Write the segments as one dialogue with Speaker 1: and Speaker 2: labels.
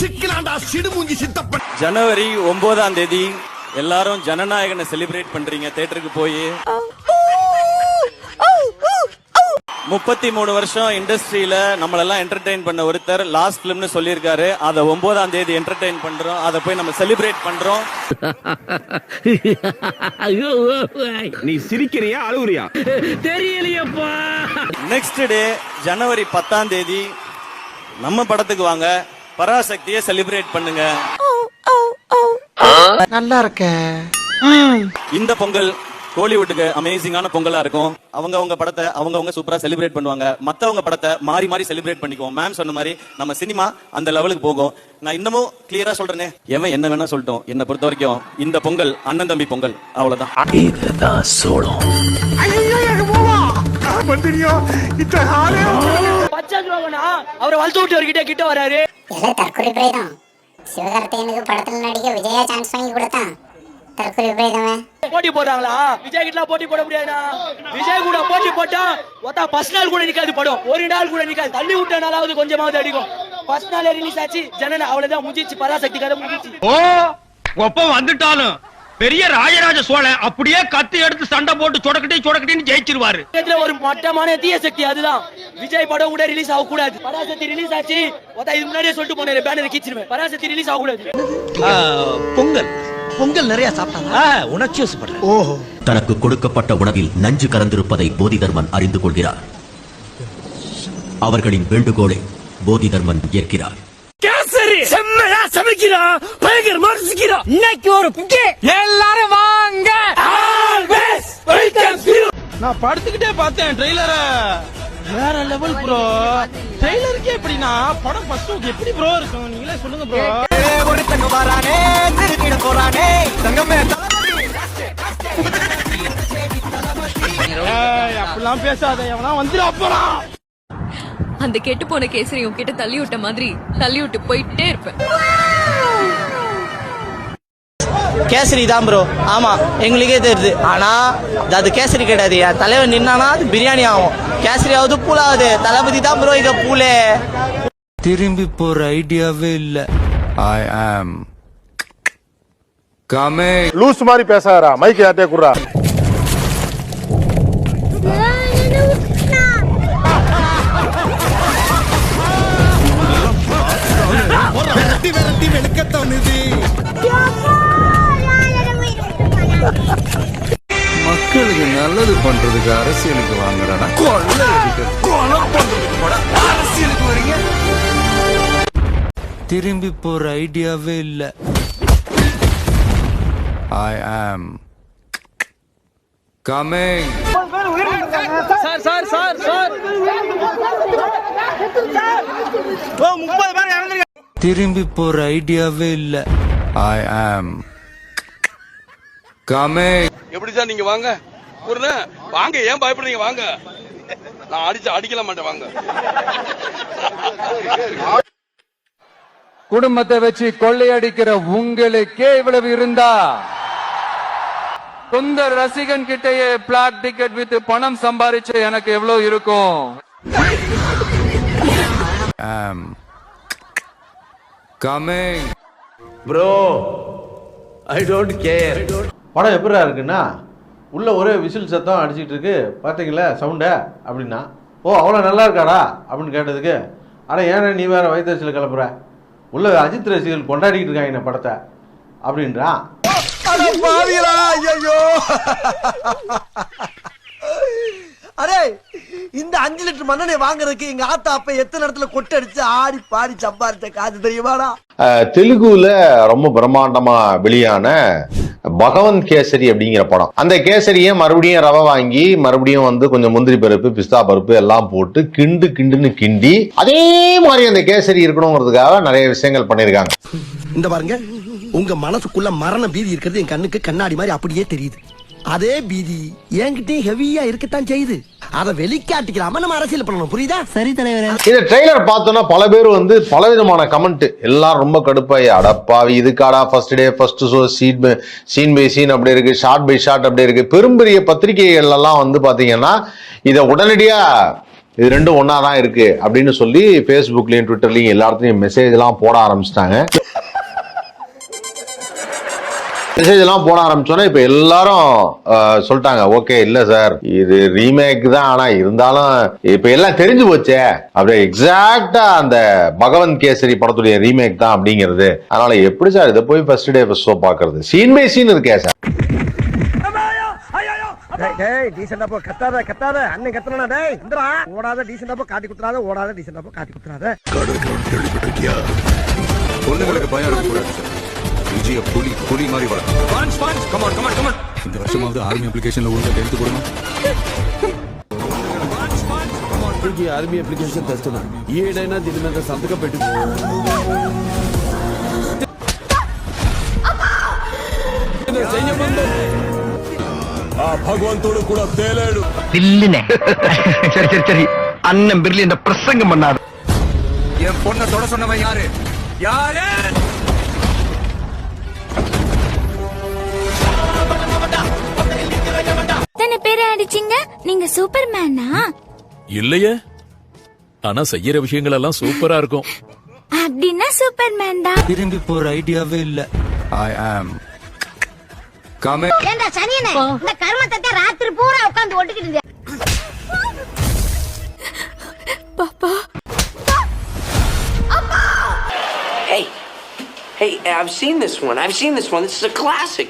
Speaker 1: சிக்கலாண்டா சிடுமூஞ்சி சித்தப்பன்.
Speaker 2: ஜனவரி ஒன்பதாம் தேதி எல்லாரும் ஜனநாயகனை செலிப்ரேட் பண்றீங்க தேட்டருக்கு போய். முப்பத்தி மூணு வருஷம் இண்டஸ்ட்ரியில நம்மளெல்லாம் என்டர்டெயின் பண்ண ஒருத்தர் லாஸ்ட் பிலிம்னு சொல்லியிருக்காரு. அதை ஒன்பதாம் தேதி என்டர்டெயின் பண்றோம் அதை போய் நம்ம செலிப்ரேட் பண்றோம்.
Speaker 1: நீ சிரிக்கிறியா அழுகுறியா?
Speaker 3: தெரியலையப்பா.
Speaker 2: நெக்ஸ்ட் டே ஜனவரி பத்தாம் தேதி நம்ம படத்துக்கு வாங்க. பராசக்தியை செலிப்ரேட் பண்ணுங்க.
Speaker 4: நல்லா இருக்க.
Speaker 2: இந்த பொங்கல் கோலிவுட்டுக்கு அமேசிங்கான பொங்கலா இருக்கும். அவங்க அவங்க படத்தை அவங்க அவங்க சூப்பரா செலிப்ரேட் பண்ணுவாங்க. மத்தவங்க படத்தை மாறி மாறி செலிப்ரேட் பண்ணிக்குவோம். மேம் சொன்ன மாதிரி நம்ம சினிமா அந்த லெவலுக்கு போகும். நான் இன்னமும் கிளியரா சொல்றேனே. எவன் என்ன வேணா சொல்லட்டும். என்ன பொறுத்த வரைக்கும் இந்த பொங்கல் அண்ணன் தம்பி பொங்கல். அவ்வளவுதான்.
Speaker 3: பச்சாச்சு வாங்கண்ணா அவரை வளர்த்து விட்டு அவர்கிட்ட கிட்ட வராரு.
Speaker 5: இல்லை தற்கொலை பிரேதம். சிவகார்த்திகேயனுக்கு படத்துல நடிக்க விஜயா சான்ஸ் வாங்கி கொடுத்தான் தற்கொலை பிரேதமே
Speaker 3: போட்டி போடுறாங்களா? விஜய் கிட்ட போட்டி போட முடியாதுண்ணா விஜய் கூட போட்டி போட்டா ஒத்தா ஃபர்ஸ்ட் நாள் கூட நிக்காது படம். ஒரு நாள் கூட நிக்காது. தள்ளி விட்ட நாளாவது கொஞ்சமாவது அடிக்கும். ஃபர்ஸ்ட் நாளே ரிலீஸ் ஆச்சு. ஜனன அவ்வளவுதான். முடிஞ்சிச்சு பராசக்தி கதை முடிஞ்சிச்சு
Speaker 6: ஓ ஒப்ப வந்துட்டாலும் பெரிய ராஜராஜ சோழன் அப்படியே கத்தி எடுத்து சண்டை போட்டு சொடக்கட்டி சொடக்கட்டின்னு ஜெயிச்சிருவாரு.
Speaker 3: ஒரு மட்டமான தீய சக்தி அதுதான். விஜய் படம் கூட ரிலீஸ் ஆக கூடாது பராசக்தி ரிலீஸ் ஆச்சு. இது முன்னாடியே சொல்லிட்டு போனேன் பேனர் கீச்சிருவேன். பராசக்தி ரிலீஸ் ஆக கூடாது
Speaker 4: பொங்கல். பொங்கல் நிறைய சாப்பிட்டாங்க
Speaker 6: உணர்ச்சி வசப்படுறேன்
Speaker 4: ஓஹோ.
Speaker 7: தனக்கு கொடுக்கப்பட்ட உணவில் நஞ்சு கலந்திருப்பதை போதிதர்மன் அறிந்து கொள்கிறார். அவர்களின் வேண்டுகோளை போதிதர்மன் ஏற்கிறார்.
Speaker 3: செம்மையா சமைக்கிறான் பயங்கரமா ருசிக்கிறான் இன்னைக்கு ஒரு குக்கி எல்லாரும் வாங்க.
Speaker 6: நான் படுத்துக்கிட்டே பார்த்தேன் ட்ரெய்லர. வேற லெவல் ப்ரோ ட்ரெய்லருக்கே எப்படின்னா படம் ஃபர்ஸ்ட் எப்படி ப்ரோ இருக்கும்? நீங்களே சொல்லுங்க ப்ரோ
Speaker 4: ஒருத்தங்க வரானே திருக்கிட போறானே தங்கமே
Speaker 6: அப்படிலாம் பேசாத. எவனா வந்துடா போறான்.
Speaker 8: அந்த கெட்டு போன கேசரி உன்கிட்ட தள்ளி விட்ட மாதிரி தள்ளி விட்டு போயிட்டே இருப்பேன்.
Speaker 4: கேசரி தான் ப்ரோ ஆமா எங்களுக்கே தெரியுது. ஆனா அது கேசரி கிடையாது. என் தலைவன் நின்னானா அது பிரியாணி ஆகும். கேசரி ஆகுது பூலாகுது தளபதி தான் ப்ரோ இங்க பூலே
Speaker 9: திரும்பி போற ஐடியாவே இல்ல. ஐ ஆம் கமே
Speaker 1: லூஸ் மாதிரி பேசாதடா. மைக் யார்ட்டே குடுறா. வெளுக்க தோணுது
Speaker 9: மக்களுக்கு நல்லது பண்றதுக்கு அரசியலுக்கு வாங்குறானா கொள்ளை கொலை பண்றதுக்கு கூட அரசியலுக்கு வரீங்க திரும்பி போற ஐடியாவே இல்ல. I am coming
Speaker 6: sir sir sir sir.
Speaker 9: திரும்பி போற ஐடியாவே இல்ல. ஐ ஆம் கமிங்
Speaker 10: எப்படி சார் நீங்க வாங்க? ஒரு வாங்க ஏன் பயப்படுறீங்க? வாங்க. நான் அடிச்சு அடிக்கல மாட்டேன் வாங்க.
Speaker 9: குடும்பத்தை வச்சு கொள்ளையடிக்கிற உங்களுக்கே இவ்வளவு இருந்தா? சொந்த ரசிகன் கிட்டயே பிளாக் டிக்கெட் வித்து பணம் சம்பாதிச்ச எனக்கு எவ்வளவு இருக்கும்? Coming
Speaker 1: bro I don't care படம் எப்படிடா இருக்குன்னா உள்ள ஒரே விசில் சத்தம் அடிச்சிட்டு இருக்கு. பார்த்தீங்களா சவுண்டை அப்படின்னா ஓ அவ்வளோ நல்லா இருக்காடா? அப்படின்னு கேட்டதுக்கு அட ஏன்னா நீ வேற வயிற்றுல கிளப்புற? உள்ள அஜித் ரசிகர்கள் கொண்டாடிக்கிட்டு இருக்காங்க இந்த படத்தை. அப்படின்றான்
Speaker 4: அரே இந்த அஞ்சு லிட்டர் மண்ணெண்ணை வாங்குறதுக்கு எங்க ஆத்தா அப்ப எத்தனை இடத்துல கொட்டடிச்சு ஆடி பாடி சம்பாரிச்ச காசு தெரியுமாடா?
Speaker 11: தெலுங்குல ரொம்ப பிரம்மாண்டமா வெளியான பகவந்த் கேசரி அப்படிங்கிற படம். அந்த கேசரியை மறுபடியும் ரவை வாங்கி மறுபடியும் வந்து கொஞ்சம் முந்திரி பருப்பு பிஸ்தா பருப்பு எல்லாம் போட்டு கிண்டு கிண்டுன்னு கிண்டி அதே மாதிரி அந்த கேசரி இருக்கணுங்கிறதுக்காக நிறைய விஷயங்கள் பண்ணியிருக்காங்க.
Speaker 4: இந்த பாருங்க உங்க மனசுக்குள்ள மரண பீதி இருக்கிறது என் கண்ணுக்கு கண்ணாடி மாதிரி அப்படியே தெரியுது. அதே பீதி என்கிட்டயும் ஹெவியா இருக்கத்தான் செய்யுது. அத வெளிக்காட்டிக்கலாம நம்ம அரசியல் பண்ணணும் புரியுதா? சரி தலைவரே.
Speaker 11: இந்த ட்ரெய்லர் பார்த்தோன்னா பல பேர் வந்து பலவிதமான கமெண்ட் எல்லாரும் ரொம்ப கடுப்பாயி அடப்பாவி இதுக்காடா first day first show scene scene by scene அப்படி இருக்கு ஷார்ட் பை ஷார்ட் அப்படி இருக்கு. பெரும்பெரிய பத்திரிகைகள் எல்லாம் வந்து பாத்தீங்கன்னா இதை உடனடியா இது ரெண்டும் ஒண்ணா தான் இருக்கு அப்படின்னு சொல்லி ஃபேஸ்புக்லயும் ட்விட்டர்லயும் எல்லா இடத்துலயும் மெசேஜ் எல்லாம் போட ஆரம்பிச்சிட்டாங்க. மெசேஜ் எல்லாம் போட ஆரம்பிச்சோன்னே இப்ப எல்லாரும் சொல்லிட்டாங்க ஓகே இல்ல சார். இது ரீமேக் தான் ஆனா இருந்தாலும் இப்ப எல்லாம் தெரிஞ்சு போச்சே. அப்படியே எக்ஸாக்டா அந்த பகவந்த் கேசரி படத்துடைய ரீமேக் தான் அப்படிங்கிறது. அதனால எப்படி சார் இதை போய் ஃபர்ஸ்ட் டே ஃபர்ஸ்ட் ஷோ பாக்குறது சீன் பை சீன் இருக்கே சார்.
Speaker 12: டேய் டீசெண்டா போ கத்தாத கத்தாத. அண்ணன் கத்தனா டேய் ஓடாத டீசெண்டா போ காட்டி குத்துறாத ஓடாத டீசெண்டா போ காட்டி குத்துறாத.
Speaker 5: பொண்ணுங்களுக்கு பயம் இருக்கக்கூடாது. சார் விஜய புலி புலி மாதிரி வளர்க்கும் கமான் கமான் கமான் இந்த வருஷமாவது ஆர்மி அப்ளிகேஷன்ல ஒழுங்கா டென்த் கொடுங்க
Speaker 13: ఆర్మీ అప్లికేషన్ తెస్తున్నా ఏడైనా దీని మీద సంతకం పెట్టి ఆ భగవంతుడు కూడా తేలేడు
Speaker 12: பில்லுனே சரி சரி சரி அண்ணன் பிர்லி இந்த பிரசங்கம் பண்ணாது
Speaker 5: என் பொண்ணை தொட சொன்னவன் யாரு யாரு
Speaker 14: எத்தனை பேரை அடிச்சீங்க? நீங்க சூப்பர் மேனா
Speaker 13: இல்லையே. ஆனா செய்யற விஷயங்கள் எல்லாம் சூப்பரா இருக்கும்.
Speaker 14: அப்படின்னா சூப்பர் மேன் தான்.
Speaker 13: திரும்பி போற ஐடியாவே இல்ல.
Speaker 5: ஐ ஆம் கமே
Speaker 14: ஏண்டா சனியனே இந்த கர்மத்தை ராத்திரி பூரா உட்கார்ந்து ஒட்டிக்கிட்டு பாப்பா.
Speaker 15: Hey, hey, I've seen this one. I've seen this one. This is a classic.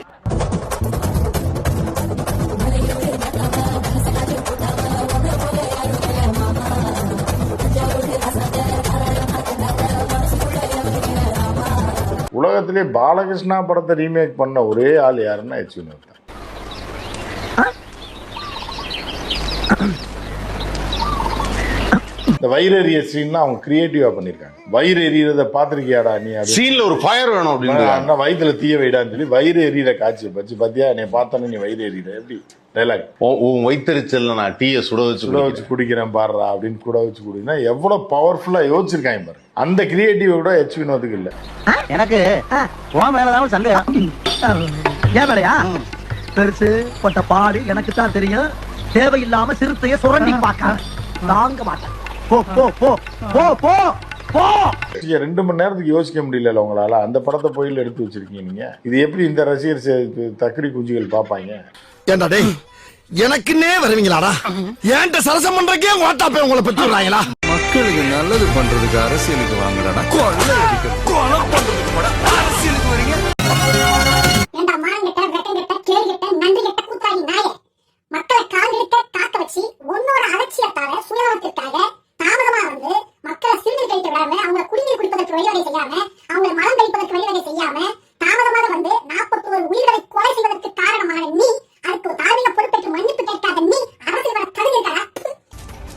Speaker 10: உலகத்திலே பாலகிருஷ்ணா படத்தை ரீமேக் பண்ண ஒரே ஆள் யாருன்னா எச் வினோத் இந்த வயிறெறிய சீன்லாம் அவங்க கிரியேட்டிவா பண்ணிருக்காங்க. வயிறு எரியறத பாத்திருக்கியாடா நீ
Speaker 11: சீன்ல ஒரு ஃபயர் வேணும் அப்படின்னு
Speaker 10: அண்ணா வயிற்றுல தீய வைடான்னு சொல்லி வயிறு எரியற காட்சி பச்சு பாத்தியா நீ பார்த்தோன்னே நீ வயிறு எரியற எப்படி? டைலாக்
Speaker 11: உன் வைத்தறிச்சல்ல நான் டீயை சுட வச்சு
Speaker 10: சுட வச்சு குடிக்கிறேன் பாடுறா அப்படின்னு கூட வச்சு குடினா எவ்வளவு பவர்ஃபுல்லா யோசிச்சிருக்காங்க பாரு. அந்த கிரியேட்டிவ் விட எச் வினோத்துக்கு இல்ல.
Speaker 12: எனக்கு உன் மேலதான் சந்தேகம். ஏன் மேலையா? பெருசு பட்ட பாடு எனக்கு தான் தெரியும். தேவையில்லாம சிறுத்தைய சுரண்டி பார்க்க தாங்க மாட்டேன். போ போ போ போ போ போ.
Speaker 10: ரெண்டு மணி நேரத்துக்கு யோசிக்க முடியல உங்களால? அந்த படத்தை போயில எடுத்து வச்சிருக்கீங்க நீங்க. இது எப்படி இந்த ரசிகர் தக்கடி குஞ்சுகள் பாப்பாங்க?
Speaker 12: ஏண்டா டேய் எனக்குன்னே வருவீங்களாடா? ஏன்ட்ட சரசம் பண்றக்கே ஓட்டாப்பே உங்களை பெற்று விடுறாங்களா?
Speaker 5: மக்களுக்கு நல்லது பண்றதுக்கு அரசியலுக்கு கொள்ளை அடிக்கிறது. கொலை பண்றதுக்கு
Speaker 14: செய்யாம அவங்க மலம் கழிப்பதற்கு வழிவகை செய்யாம தாமதமாக வந்து நாற்பத்தோரு உயிர்களை கொலை செய்வதற்கு காரணமான நீ அதுக்கு தார்மீக பொறுப்பேற்று மன்னிப்பு கேட்காத நீ அரசியல் வர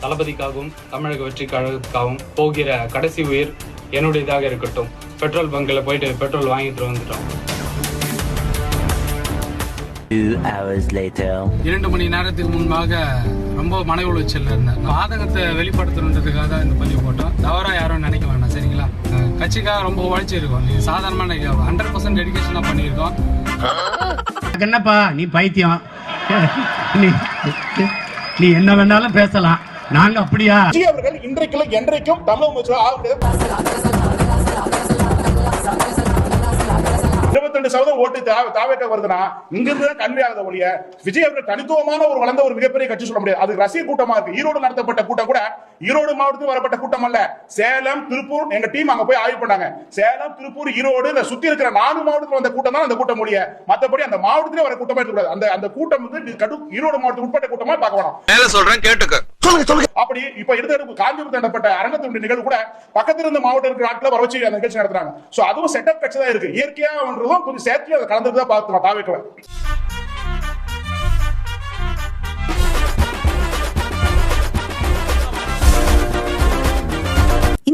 Speaker 15: தளபதிக்காகவும் தமிழக வெற்றி கழகத்துக்காகவும் போகிற கடைசி உயிர் என்னுடையதாக இருக்கட்டும். பெட்ரோல் பங்க்ல போயிட்டு பெட்ரோல் வாங்கிட்டு வந்துட்டோம். இரண்டு மணி நேரத்துக்கு முன்பாக ரொம்ப மன உளைச்சல்ல இருந்தேன். ஆதங்கத்தை வெளிப்படுத்தணுன்றதுக்காக இந்த பதிவு போட்டோம். தவறா யாரும் நினைக்க வேண்டாம் அஹ் கட்சிக்காக ரொம்ப உழைச்சிருக்கோம். இது சாதாரணமான ஹண்ட்ரட் பர்சன்ட் டெடிகேஷனாக பண்ணியிருக்கோம்.
Speaker 13: என்னப்பா நீ பைத்தியம். நீ நீ என்ன வேணாலும் பேசலாம். நாங்க அப்படியா?
Speaker 10: அவர்கள் இன்றைக்கும் என்றைக்கும் தமிழக முதலமைச்சர் ஆக முடியாது இருபத்தி சதவீதம் ஓட்டு தாவேட்ட வருதுன்னா இங்க இருந்து கன்வே ஆகுத ஒழிய விஜய் அவர்கள் தனித்துவமான ஒரு வளர்ந்த ஒரு மிகப்பெரிய கட்சி சொல்ல முடியாது. அது ரசிகர் கூட்டமா இருக்கு. ஈரோடு நடத்தப்பட்ட கூட்டம் கூட ஈரோடு மாவட்டத்தில் வரப்பட்ட கூட்டம் அல்ல. சேலம் திருப்பூர் எங்க டீம் அங்க போய் ஆய்வு பண்ணாங்க. சேலம் திருப்பூர் ஈரோடு இந்த சுத்தி இருக்கிற நாலு மாவட்டத்தில் வந்த கூட்டம் தான் அந்த கூட்டம் ஒழிய. மத்தபடி அந்த மாவட்டத்திலே வர கூட்டமா இருக்கக்கூடாது அந்த அந்த கூட்டம் வந்து கடு ஈரோடு மாவட்டத்துக்கு உட்பட்ட கூட்டமா பார்க்க வேணாம்.
Speaker 5: மேல சொல்றேன் கேட்டுக்க.
Speaker 12: சொல்லுங்க சொல்லுங்க.
Speaker 10: அப்படி இப்ப எடுத்து காஞ்சிபுரத்தில் நடத்தப்பட்ட அரங்கத்தினுடைய நிகழ்வு கூட பக்கத்துல இருந்த மாவட்டம் இருக்கிற ஆட்களை வர வச்சு அந்த நிகழ்ச்சி நடத்துறாங்க. சோ அதுவும் செட்டப் கட்சி தான் இருக்கு. இயற்கையா ஒன்றதும் கொஞ்சம் சேர்த்து அதை கலந்துட்டு தான் பார்த்துக்கலாம் தாவேக்கல